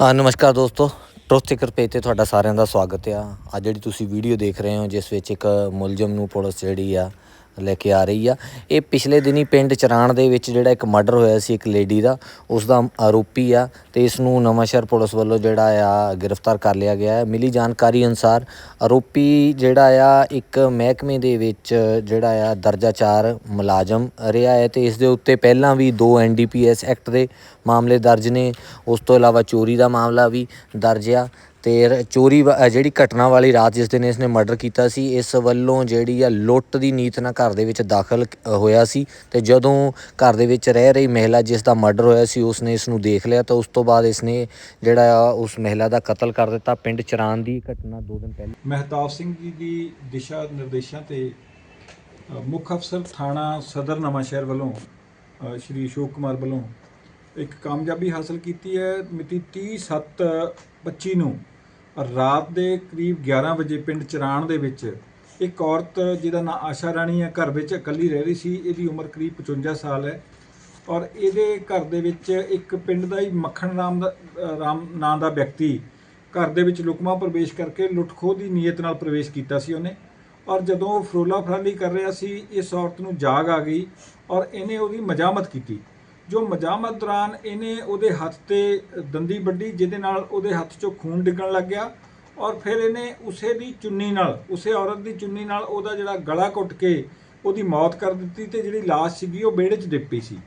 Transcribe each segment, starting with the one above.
ਹਾਂ, ਨਮਸਕਾਰ ਦੋਸਤੋ। ਟਰੁੱਥ ਸਿਕਰ ਪੇਜ ਤੇ ਤੁਹਾਡਾ ਸਾਰਿਆਂ ਦਾ ਸਵਾਗਤ ਆ। ਅੱਜ ਜਿਹੜੀ ਤੁਸੀਂ ਵੀਡੀਓ ਦੇਖ ਰਹੇ ਹੋ, ਜਿਸ ਵਿੱਚ ਇੱਕ ਮੁਲਜ਼ਮ ਨੂੰ ਪੁਲਿਸ ਜਿਹੜੀ ਆ ਲੈ ਕੇ ਆ ਰਹੀ ਆ। ਇਹ ਪਿਛਲੇ ਦਿਨੀ ਪਿੰਡ ਚਰਾਣ ਦੇ ਵਿੱਚ ਜਿਹੜਾ ਇੱਕ ਮਰਡਰ ਹੋਇਆ ਸੀ ਇੱਕ ਲੇਡੀ ਦਾ ਉਸ ਦਾ ਆਰੋਪੀ ਆ ਤੇ ਇਸ ਨੂੰ ਨਵਾਂਸ਼ਹਿਰ ਪੁਲਿਸ ਵੱਲੋਂ ਜਿਹੜਾ ਆ ਗ੍ਰਿਫਤਾਰ ਕਰ ਲਿਆ ਗਿਆ ਹੈ। ਮਿਲੀ ਜਾਣਕਾਰੀ ਅਨੁਸਾਰ ਆਰੋਪੀ ਜਿਹੜਾ ਆ ਇੱਕ ਮਹਿਕਮੇ ਦੇ ਵਿੱਚ ਜਿਹੜਾ ਆ ਦਰਜਾ 4 ਮੁਲਾਜ਼ਮ ਰਿਹਾ ਹੈ ਤੇ ਇਸ ਦੇ ਉੱਤੇ ਪਹਿਲਾਂ ਵੀ ਦੋ ਐਨਡੀਪੀਐਸ ਐਕਟ ਦੇ ਮਾਮਲੇ ਦਰਜ ਨੇ। ਉਸ ਤੋਂ ਇਲਾਵਾ ਚੋਰੀ ਦਾ ਮਾਮਲਾ ਵੀ ਦਰਜ ਆ ਤੇ ਚੋਰੀ ਵਾ- ਜਿਹੜੀ ਘਟਨਾ ਵਾਲੀ ਰਾਤ ਜਿਸ ਦਿਨ ਇਸਨੇ ਮਰਡਰ ਕੀਤਾ ਸੀ, ਇਸ ਵੱਲੋਂ ਜਿਹੜੀ ਆ ਲੁੱਟ ਦੀ ਨੀਤ ਨਾਲ ਘਰ ਦੇ ਵਿੱਚ ਦਾਖਲ ਹੋਇਆ ਸੀ ਤੇ ਜਦੋਂ ਘਰ ਦੇ ਵਿੱਚ ਰਹਿ ਰਹੀ ਮਹਿਲਾ ਜਿਸ ਦਾ ਮਰਡਰ ਹੋਇਆ ਸੀ, ਉਸਨੇ ਇਸ ਨੂੰ ਦੇਖ ਲਿਆ ਤਾਂ ਉਸ ਤੋਂ ਬਾਅਦ ਇਸਨੇ ਜਿਹੜਾ ਆ ਉਸ ਮਹਿਲਾ ਦਾ ਕਤਲ ਕਰ ਦਿੱਤਾ। ਪਿੰਡ ਚਰਾਨ ਦੀ ਘਟਨਾ ਦੋ ਦਿਨ ਪਹਿਲਾਂ ਮਹਿਤਾਬ ਸਿੰਘ ਜੀ ਦੀ ਦਿਸ਼ਾ ਨਿਰਦੇਸ਼ਾਂ ਤੇ ਮੁੱਖ ਅਫਸਰ ਥਾਣਾ ਸਦਰ ਨਵਾਂਸ਼ਹਿਰ ਵੱਲੋਂ ਸ਼੍ਰੀ ਅਸ਼ੋਕ ਕੁਮਾਰ ਵੱਲੋਂ ਇੱਕ ਕਾਮਯਾਬੀ ਹਾਸਲ ਕੀਤੀ ਹੈ। ਮਿਤੀ 30/7/25 ਨੂੰ ਰਾਤ ਦੇ ਕਰੀਬ 11 ਵਜੇ ਪਿੰਡ ਚਰਾਣ ਦੇ ਵਿੱਚ ਇੱਕ ਔਰਤ, ਜਿਹਦਾ ਨਾਂ ਆਸ਼ਾ ਰਾਣੀ ਹੈ, ਘਰ ਵਿੱਚ ਇਕੱਲੀ ਰਹਿ ਰਹੀ ਸੀ। ਇਹਦੀ ਉਮਰ ਕਰੀਬ 55 ਸਾਲ ਹੈ ਔਰ ਇਹਦੇ ਘਰ ਦੇ ਵਿੱਚ ਇੱਕ ਪਿੰਡ ਦਾ ਹੀ ਮੱਖਣ ਰਾਮ ਦਾ ਰਾਮ, ਨਾਂ ਦਾ ਵਿਅਕਤੀ ਘਰ ਦੇ ਵਿੱਚ ਲੁਕਮਾ ਪ੍ਰਵੇਸ਼ ਕਰਕੇ ਲੁੱਟਖੋ ਦੀ ਨੀਅਤ ਨਾਲ ਪ੍ਰਵੇਸ਼ ਕੀਤਾ ਸੀ ਉਹਨੇ ਔਰ ਜਦੋਂ ਉਹ ਫਰੋਲਾ ਫਰਾਲੀ ਕਰ ਰਿਹਾ ਸੀ, ਇਸ ਔਰਤ ਨੂੰ ਜਾਗ ਆ ਗਈ ਔਰ ਇਹਨੇ ਉਹਦੀ ਮਜਾਮਤ ਕੀਤੀ। ਜੋ ਮਜਾਮਤ ਦੌਰਾਨ ਇਹਨੇ ਉਹਦੇ ਹੱਥ ਤੇ ਦੰਦੀ ਵੱਢੀ, ਜਿਹਦੇ ਨਾਲ ਉਹਦੇ ਹੱਥ 'ਚੋਂ ਖੂਨ ਡਿੱਗਣ ਲੱਗ ਗਿਆ ਔਰ ਫਿਰ ਇਹਨੇ ਉਸੇ ਦੀ ਚੁੰਨੀ ਨਾਲ, ਉਸੇ ਔਰਤ ਦੀ ਚੁੰਨੀ ਨਾਲ ਉਹਦਾ ਜਿਹੜਾ ਗਲਾ ਘੁੱਟ ਕੇ ਉਹਦੀ ਮੌਤ ਕਰ ਦਿੱਤੀ ਤੇ ਜਿਹੜੀ ਲਾਸ਼ ਸੀਗੀ ਉਹ ਵਿਹੜੇ 'ਚ ਡਿੱਪੀ ਸੀ।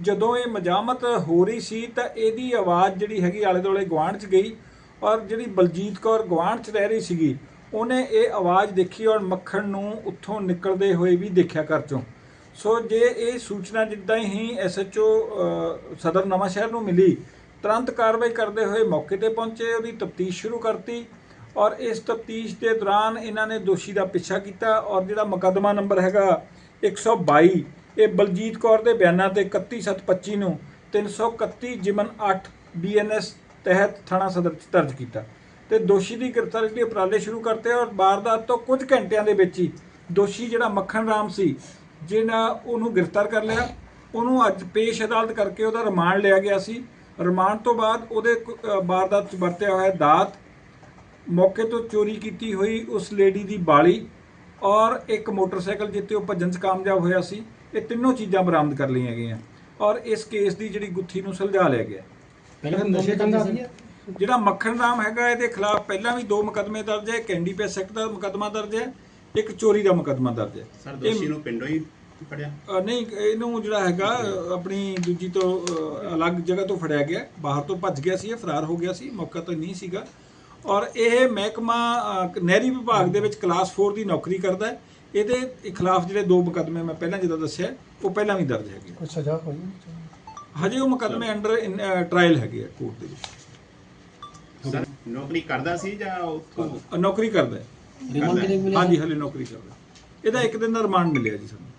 ਜਦੋਂ ਇਹ ਮਜਾਮਤ ਹੋ ਰਹੀ ਸੀ ਤਾਂ ਇਹਦੀ ਆਵਾਜ਼ ਜਿਹੜੀ ਹੈਗੀ ਆਲੇ ਦੁਆਲੇ ਗੁਆਂਢ 'ਚ ਗਈ ਔਰ ਜਿਹੜੀ ਬਲਜੀਤ ਕੌਰ ਗੁਆਂਢ 'ਚ ਰਹਿ ਰਹੀ ਸੀਗੀ, ਉਹਨੇ ਇਹ ਆਵਾਜ਼ ਦੇਖੀ ਔਰ ਮੱਖਣ ਨੂੰ ਉੱਥੋਂ ਨਿਕਲਦੇ ਹੋਏ ਵੀ ਦੇਖਿਆ ਘਰ 'ਚੋਂ। ਸੋ ਜੇ ਇਹ ਸੂਚਨਾ ਜਿੱਦਾਂ ਹੀ ਐਸਐਚਓ ਸਦਰ ਨਵਾਂ ਸ਼ਹਿਰ ਨੂੰ ਮਿਲੀ, ਤੁਰੰਤ ਕਾਰਵਾਈ ਕਰਦੇ ਹੋਏ ਮੌਕੇ ਤੇ ਪਹੁੰਚੇ, ਉਹਦੀ ਤਫਤੀਸ਼ ਸ਼ੁਰੂ ਕਰਤੀ ਔਰ ਇਸ ਤਫਤੀਸ਼ ਦੇ ਦੌਰਾਨ ਇਹਨਾਂ ਨੇ ਦੋਸ਼ੀ ਦਾ ਪਿੱਛਾ ਕੀਤਾ ਔਰ ਜਿਹੜਾ ਮੁਕੱਦਮਾ ਨੰਬਰ ਹੈਗਾ 122 ਇਹ ਬਲਜੀਤ ਕੌਰ ਦੇ ਬਿਆਨਾਂ ਤੇ 31725 ਨੂੰ 331 ਜਿਮਨ 8 ਬੀਐਨਐਸ ਤਹਿਤ ਥਾਣਾ ਸਦਰ ਚ ਦਰਜ ਕੀਤਾ। ਤੇ ਦੋਸ਼ੀ ਦੀ ਗ੍ਰਿਫਤਾਰੀ ਲਈ ਉਪਰਾਲੇ ਸ਼ੁਰੂ ਕਰਤੇ ਔਰ ਵਾਰਦਾਤ ਤੋਂ ਕੁਝ ਘੰਟਿਆਂ ਦੇ ਵਿੱਚ ਹੀ ਦੋਸ਼ੀ ਜਿਹੜਾ ਮੱਖਣ ਰਾਮ ਸੀ ਜਿਹਨਾਂ ਉਹਨੂੰ ਗ੍ਰਿਫਤਾਰ ਕਰ ਲਿਆ ਉਹਨੂੰ ਅੱਜ ਪੇਸ਼ ਅਦਾਲਤ ਕਰਕੇ ਉਹਦਾ ਰਿਮਾਂਡ ਲਿਆ ਗਿਆ ਸੀ। ਰਿਮਾਂਡ ਤੋਂ ਬਾਅਦ ਉਹਦੇ ਵਾਰਦਾਤ ਚ ਵਰਤਿਆ ਹੋਇਆ ਦਾਤ ਮੌਕੇ ਤੋਂ ਚੋਰੀ ਕੀਤੀ ਹੋਈ ਉਸ ਲੇਡੀ ਦੀ ਬਾਲੀ ਔਰ ਇੱਕ ਮੋਟਰਸਾਈਕਲ ਜਿੱਤੇ ਉਹ ਭੱਜਣ 'ਚ ਕਾਮਯਾਬ ਹੋਇਆ ਸੀ ਇਹ ਤਿੰਨੋਂ ਚੀਜ਼ਾਂ ਬਰਾਮਦ ਕਰ ਲਈਆਂ ਗਈਆਂ ਔਰ ਇਸ ਕੇਸ ਦੀ ਜਿਹੜੀ ਗੁੱਥੀ ਨੂੰ ਸੁਲਝਾ ਲਿਆ ਗਿਆ। ਪਹਿਲਾਂ ਨਸ਼ੇ ਕਰਦਾ ਸੀ। ਜਿਹੜਾ ਮੱਖਣ ਰਾਮ ਹੈਗਾ ਇਹਦੇ ਖਿਲਾਫ ਪਹਿਲਾਂ ਵੀ ਦੋ ਮੁਕੱਦਮੇ ਦਰਜ ਹੈ ਕੈਂਡੀ ਪੈਸ ਐਕਟ ਦਾ ਮੁਕੱਦਮਾ ਦਰਜ ਹੈ ਇੱਕ ਚੋਰੀ ਦਾ ਮੁਕੱਦਮਾ ਦਰਜ ਹੈ। ਸਰ ਇਹ- ਦੋਸ਼ੀ ਨੂੰ ਪਿੰਡੋਂ ਹੀ ਫੜਿਆ? ਅ, ਨਹੀਂ ਇਹਨੂੰ ਜਿਹੜਾ ਹੈਗਾ ਅ, ਆਪਣੀ ਦੂਜੀ ਤੋਂ ਅ, ਅਲੱਗ ਜਗ੍ਹਾ ਤੋਂ ਫੜਿਆ ਗਿਆ। ਬਾਹਰ ਤੋਂ ਭੱਜ ਗਿਆ ਸੀ ਇਹ ਫਰਾਰ ਹੋ ਗਿਆ ਸੀ ਮੌਕਾ ਤਾਂ ਨਹੀਂ ਸੀਗਾ। ਔਰ ਇਹ ਮਹਿਕਮਾ ਅ, ਨਹਿਰੀ ਵਿਭਾਗ ਦੇ ਵਿੱਚ ਕਲਾਸ 4 ਦੀ ਨੌਕਰੀ ਕਰਦਾ ਹੈ। ਇਹਦੇ ਖਿਲਾਫ ਜਿਹੜੇ ਦੋ ਮੁਕੱਦਮੇ ਮੈਂ ਪਹਿਲਾਂ ਜਿੱਦਾਂ ਦੱਸਿਆ ਉਹ ਪਹਿਲਾਂ ਵੀ ਦਰਜ ਹੈਗੇ ਕੋਈ ਸਜ਼ਾ ਹੋਈ ਹਜੇ ਉਹ ਮੁਕੱਦਮੇ ਅੰਡਰ ਟ੍ਰਾਇਲ ਹੈਗੇ ਆ ਕੋਰਟ ਦੇ ਵਿੱਚ। ਸਰ ਨੌਕਰੀ ਕਰਦਾ ਸੀ ਜਾਂ ਉੱਥੋਂ ਅ, ਨੌਕਰੀ ਕਰਦਾ ਹੈ। ਰਿਮਾਂਡ ਮਿਲਿਆ ਹਾਂਜੀ ਹਲੇ ਨੌਕਰੀ ਕਰਦਾ ਇਹਦਾ ਇੱਕ ਦਿਨ ਦਾ ਰਿਮਾਂਡ ਮਿਲਿਆ ਜੀ ਸਾਨੂੰ